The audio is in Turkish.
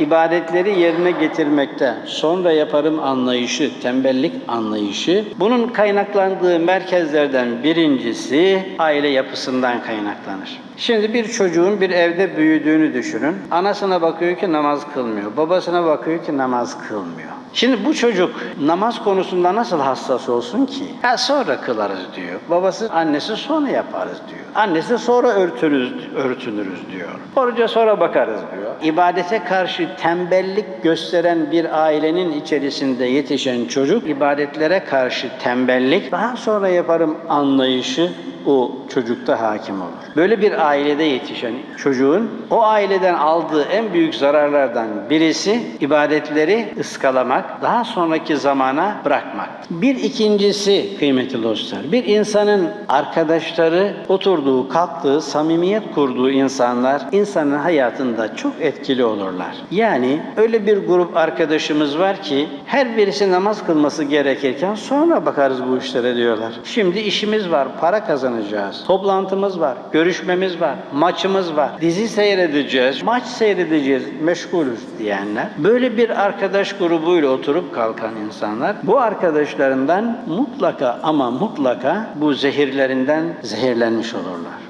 İbadetleri yerine getirmekte sonra yaparım anlayışı, tembellik anlayışı. Bunun kaynaklandığı merkezlerden birincisi aile yapısından kaynaklanır. Şimdi bir çocuğun bir evde büyüdüğünü düşünün. Anasına bakıyor ki namaz kılmıyor. Babasına bakıyor ki namaz kılmıyor. Şimdi bu çocuk namaz konusunda nasıl hassas olsun ki? Ha sonra kılarız diyor. Babası, annesi sonra yaparız diyor. Annesi sonra örtünürüz, örtünürüz diyor. Oruca sonra bakarız diyor. İbadete karşı tembellik gösteren bir ailenin içerisinde yetişen çocuk, ibadetlere karşı tembellik, daha sonra yaparım anlayışı o çocukta hakim olur. Böyle bir ailede yetişen çocuğun o aileden aldığı en büyük zararlardan birisi ibadetleri ıskalamak, daha sonraki zamana bırakmak. Bir ikincisi kıymetli dostlar, bir insanın arkadaşları oturduğu, kalktığı, samimiyet kurduğu insanlar insanın hayatında çok etkili olurlar. Yani öyle bir grup arkadaşımız var ki her birisi namaz kılması gerekirken sonra bakarız bu işlere diyorlar. Şimdi işimiz var, para kazanacağız. Toplantımız var, görüşmemiz var, maçımız var. Dizi seyredeceğiz, maç seyredeceğiz, meşgulüz diyenler. Böyle bir arkadaş grubuyla oturup kalkan insanlar bu arkadaşlarından mutlaka ama mutlaka bu zehirlerinden zehirlenmiş olurlar.